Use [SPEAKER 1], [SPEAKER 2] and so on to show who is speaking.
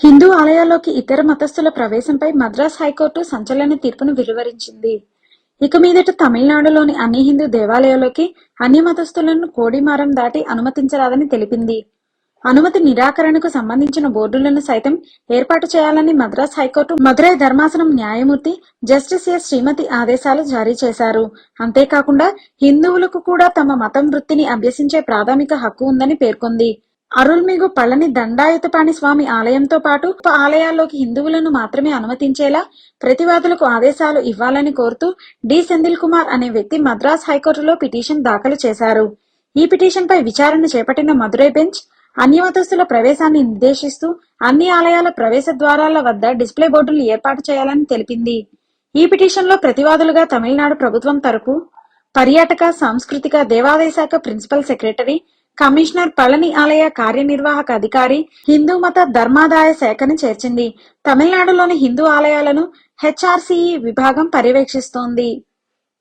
[SPEAKER 1] హిందూ ఆలయాల్లోకి ఇతర మతస్థుల ప్రవేశంపై మద్రాస్ హైకోర్టు సంచలన తీర్పును వెలువరించింది. ఇక మీదట తమిళనాడులోని అన్ని హిందూ దేవాలయాల్లోకి అన్ని మతస్థులను కోడిమారం దాటి అనుమతించరాదని తెలిపింది. అనుమతి నిరాకరణకు సంబంధించిన బోర్డులను సైతం ఏర్పాటు చేయాలని మద్రాస్ హైకోర్టు మదురై ధర్మాసనం న్యాయమూర్తి జస్టిస్ ఎస్ శ్రీమతి ఆదేశాలు జారీ చేశారు. అంతేకాకుండా హిందువులకు కూడా తమ మతం వృత్తిని అభ్యసించే ప్రాథమిక హక్కు ఉందని పేర్కొంది. అరుల్మిగు పళని దండాయుతపాణి స్వామి ఆలయంతో పాటు ఆలయాల్లోకి హిందువులను మాత్రమే అనుమతించేలా ప్రతివాదులకు ఆదేశాలు ఇవ్వాలని కోరుతూ డి. సెందిల్ కుమార్ అనే వ్యక్తి మద్రాస్ హైకోర్టులో పిటిషన్ దాఖలు చేశారు. ఈ పిటిషన్ పై విచారణ చేపట్టిన మదురై బెంచ్ అన్యమతస్తుల ప్రవేశాన్ని నిర్దేశిస్తూ అన్ని ఆలయాల ప్రవేశ ద్వారాల వద్ద డిస్ప్లే బోర్డులు ఏర్పాటు చేయాలని తెలిపింది. ఈ పిటిషన్లో ప్రతివాదులుగా తమిళనాడు ప్రభుత్వం తరపు పర్యాటక సాంస్కృతిక దేవాదాయ శాఖ ప్రిన్సిపల్ సెక్రటరీ కమిషనర్ పళని ఆలయ కార్యనిర్వాహక అధికారి హిందూ మత ధర్మాదాయ శాఖను చేర్చింది. తమిళనాడులోని హిందూ ఆలయాలను హెచ్ఆర్సీఈ విభాగం పర్యవేక్షిస్తోంది.